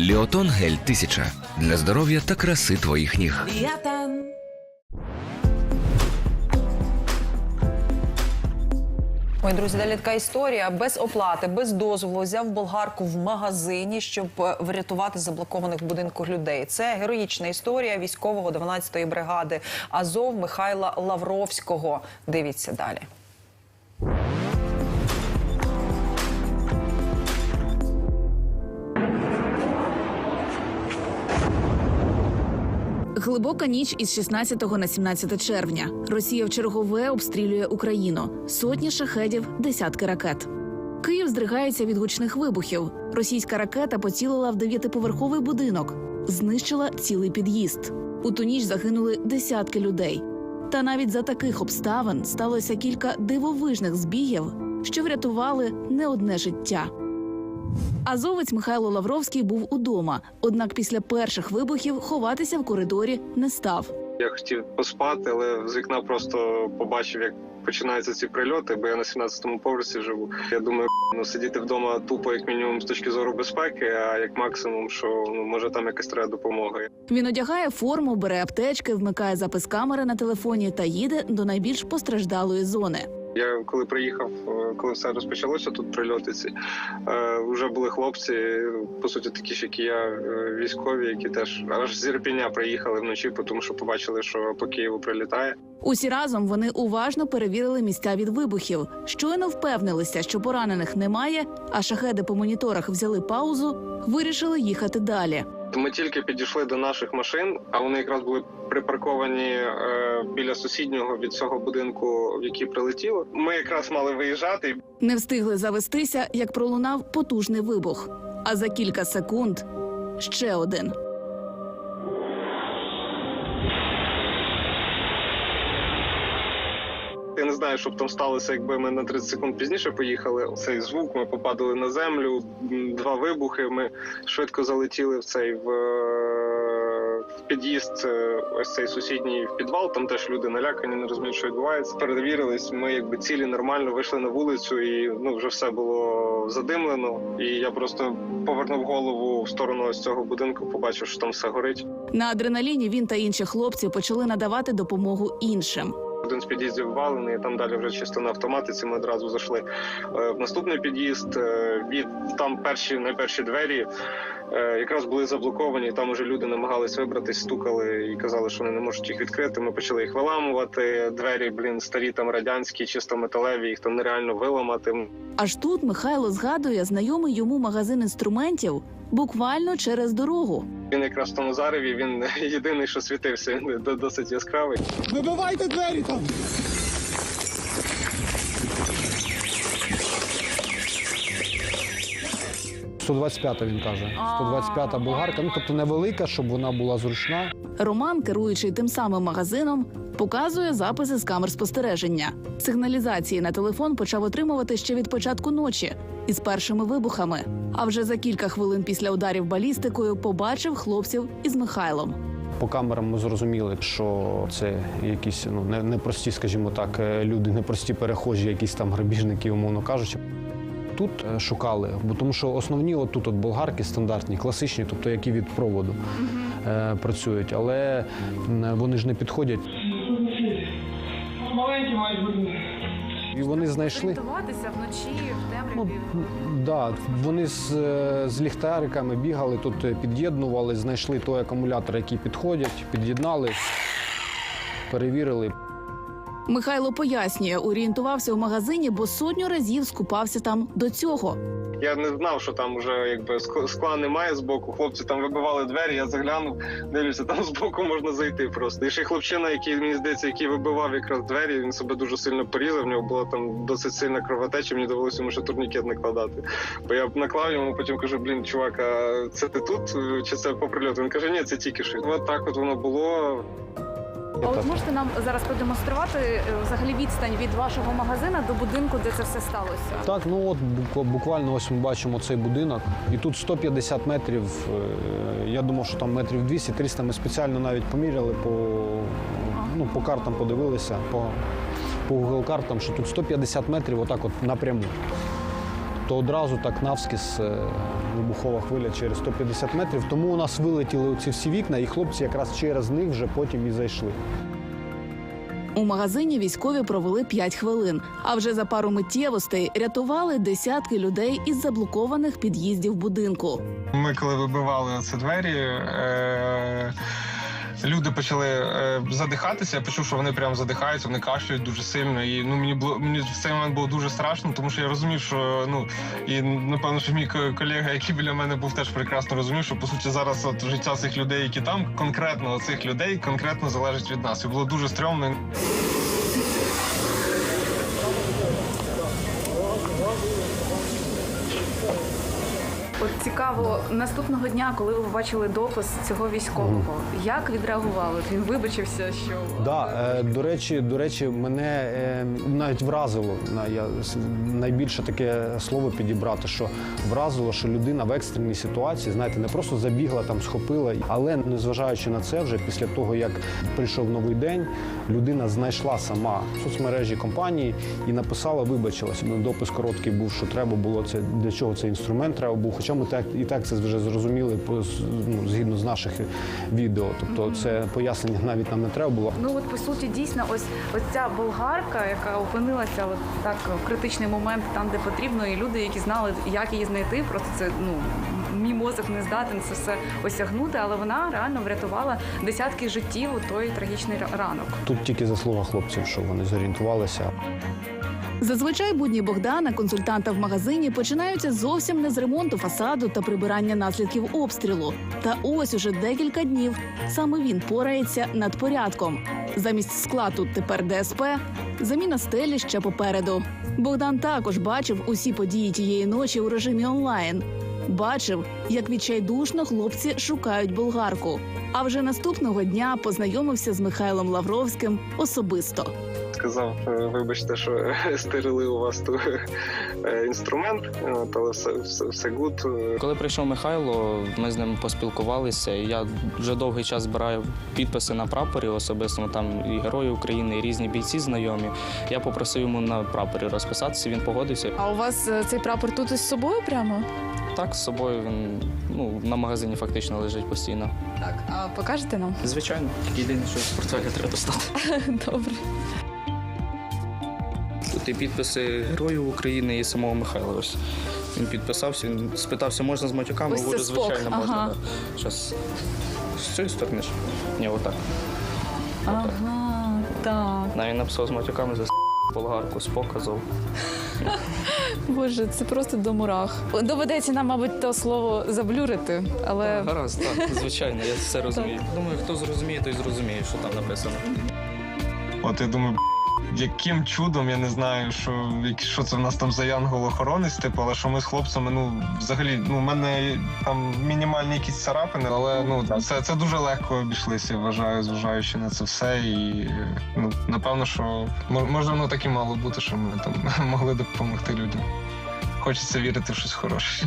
Ліотон гель 1000 для здоров'я та краси твоїх ніг. Ліатан. Ой, друзі, далі така історія без оплати, без дозволу взяв болгарку в магазині, щоб е, врятувати заблокованих в будинку людей. Це героїчна історія військового 12-ї бригади Азов Михайла Лавровського. Дивіться далі. Глибока ніч із 16 на 17 червня. Росія в чергове обстрілює Україну. Сотні шахедів, десятки ракет. Київ здригається від гучних вибухів. Російська ракета поцілила в дев'ятиповерховий будинок, знищила цілий під'їзд. У ту ніч загинули десятки людей. Та навіть за таких обставин сталося кілька дивовижних збігів, що врятували не одне життя. Азовець Михайло Лавровський був удома, однак після перших вибухів ховатися в коридорі не став. Я хотів поспати, але з вікна просто побачив, як починаються ці прильоти, бо я на 17-му поверсі живу. Я думаю, ну сидіти вдома тупо, як мінімум, з точки зору безпеки, а як максимум, що ну може там якась треба допомога. Він одягає форму, бере аптечки, вмикає запис камери на телефоні та їде до найбільш постраждалої зони. Я коли приїхав, е, коли все розпочалося, тут прильоти ці е, вже були хлопці, по суті, такі ж, як і я, е, військові, які теж аж з Ірпеня приїхали вночі, тому що побачили, що по Києву прилітає. Усі разом вони уважно перевірили місця від вибухів. Щойно впевнилися, що поранених немає, а шахеди по моніторах взяли паузу, вирішили їхати далі. Ми тільки підійшли до наших машин, а вони якраз були припарковані біля сусіднього від цього будинку, в який прилетіло. Ми якраз мали виїжджати. Не встигли завестися, як пролунав потужний вибух. А за кілька секунд ще один. Я не знаю, що б там сталося, якби ми на 30 секунд пізніше поїхали. Цей звук ми попадали на землю. Два вибухи. Ми швидко залетіли в цей в, е, в під'їзд. е, Ось цей сусідній в підвал. Там теж люди налякані, не розуміють, що відбувається. Перевірились. Ми якби цілі нормально вийшли на вулицю, і ну вже все було задимлено. І я просто повернув голову в сторону ось цього будинку. Побачив, що там все горить. На адреналіні він та інші хлопці почали надавати допомогу іншим. Один з під'їздів валений, там далі вже чисто на автоматиці. Ми одразу зайшли е, в наступний під'їзд. Від там перші найперші двері е, якраз були заблоковані. Там уже люди намагались вибратись, стукали і казали, що вони не можуть їх відкрити. Ми почали їх виламувати. Двері, блін, старі там радянські, чисто металеві. Їх там нереально виламати. Аж тут Михайло згадує знайомий йому магазин інструментів буквально через дорогу. Він якраз в тому зареві. Він єдиний, що світився. Він досить яскравий. Вибивайте двері там! – 125 він каже. 125 болгарка. Ну тобто невелика, щоб вона була зручна. Роман, керуючий тим самим магазином, показує записи з камер спостереження. Сигналізації на телефон почав отримувати ще від початку ночі із першими вибухами. А вже за кілька хвилин після ударів балістикою побачив хлопців із Михайлом. По камерам ми зрозуміли, що це якісь ну не- непрості, скажімо так, е, люди, непрості перехожі, якісь там грабіжники, умовно кажучи. Тут е, шукали, бо тому що основні отут от болгарки стандартні, класичні, тобто які від проводу е, працюють, але вони ж не підходять. І вони знайшли. Орієнтуватися вночі в темряві. Ну, да, вони з, е, з ліхтариками бігали, тут е, під'єднували, знайшли той акумулятор, який підходять, під'єднали, перевірили. Михайло пояснює, орієнтувався у магазині, бо сотню разів скупався там до цього. Я не знав, що там вже якби скла немає з боку. Хлопці там вибивали двері. Я заглянув, дивлюся, там з боку можна зайти просто. І ще хлопчина, який мені здається, який вибивав якраз двері, він себе дуже сильно порізав. В нього була там досить сильна кровотеча. Мені довелося йому ще турнікет накладати. Бо я наклав йому, потім кажу: блін, чувак, а це ти тут чи це по прильоту? Він каже, ні, це тільки що. От так от воно було. А от можете нам зараз продемонструвати е, взагалі відстань від вашого магазина до будинку, де це все сталося? Так, ну от буквально ось ми бачимо цей будинок, і тут 150 метрів. е, Я думав, що там метрів 200-300. Ми спеціально навіть поміряли по, ну, по картам подивилися, по, по Google картам, що тут 150 метрів отак от напряму. То одразу так навскіз е, вибухова хвиля через 150 метрів. Тому у нас вилетіли ці всі вікна, і хлопці якраз через них вже потім і зайшли. У магазині військові провели 5 хвилин, а вже за пару миттєвостей рятували десятки людей із заблокованих під'їздів будинку. Ми коли вибивали ці двері, е- люди почали е- задихатися. Я почув, що вони прямо задихаються, вони кашляють дуже сильно. І ну мені було мені в цей момент було дуже страшно, тому що я розумів, що ну і напевно, що мій колега, який біля мене був, теж прекрасно розумів, що по суті зараз от життя цих людей, які там, конкретно цих людей, конкретно залежить від нас. І було дуже стрьомно. От цікаво, наступного дня, коли ви побачили допис цього військового, як відреагували? Він вибачився, що Да, е, до речі, до речі, мене е, навіть вразило. на- Я найбільше таке слово підібрати, що вразило, що людина в екстреній ситуації, знаєте, не просто забігла там, схопила, але незважаючи на це, вже після того як прийшов новий день, людина знайшла сама соцмережі компанії і написала, вибачилась. Ну, Допис короткий був, що треба було це для чого цей інструмент треба був. Ми так і так це вже зрозуміли ну, згідно з наших відео. Тобто, це пояснення навіть нам не треба було. ну от по суті дійсно, ось ось ця болгарка, яка опинилася от так в критичний момент там, де потрібно, і люди, які знали, як її знайти, просто це ну. Мій мозок не здатен це все осягнути, але вона реально врятувала десятки життів у той трагічний ранок. Тут тільки заслуга хлопців, що вони зорієнтувалися. Зазвичай будні Богдана, консультанта в магазині, починаються зовсім не з ремонту фасаду та прибирання наслідків обстрілу. Та ось уже декілька днів саме він порається над порядком. Замість скла тут тепер ДСП, заміна стелі ще попереду. Богдан також бачив усі події тієї ночі у режимі онлайн. Бачив, як відчайдушно хлопці шукають болгарку. А вже наступного дня познайомився з Михайлом Лавровським особисто. Сказав, е, вибачте, що стерили у вас тут е, інструмент, е, але все, все, все гуд. Коли прийшов Михайло, ми з ним поспілкувалися. і Я вже довгий час збираю підписи на прапорі, особисто там і герої України, і різні бійці знайомі. Я попросив йому на прапорі розписатися. Він погодився. А у вас цей прапор тут із собою прямо? Так з собою він ну на магазині фактично лежить постійно. Так. А покажете нам? Звичайно, єдине, що з портфеля треба достати. Добре. Тут і підписи героїв України і самого Михайла. Ось він підписався. Він спитався, можна з матюками? Говорю, звичайно, можна. ага. Да. Щас. З цієї сторони ж? Ні, отак. Ага, так. Навіть написав з матюками за болгарку з показов. Боже, це просто до мурах. Доведеться нам, мабуть, то слово заблюрити, але Гаразд, так, звичайно, я все розумію. Думаю, хто зрозуміє, той зрозуміє, що там написано. От я думаю, яким чудом я не знаю, що, що це в нас там за янгол-охоронець, типу, але що ми з хлопцями, ну взагалі, ну, в мене там мінімальні якісь царапини, але ну це, це дуже легко обійшлися, я вважаю, зважаючи на це все. І ну, напевно, що мож- може воно так і мало бути, що ми там могли допомогти людям. Хочеться вірити в щось хороше.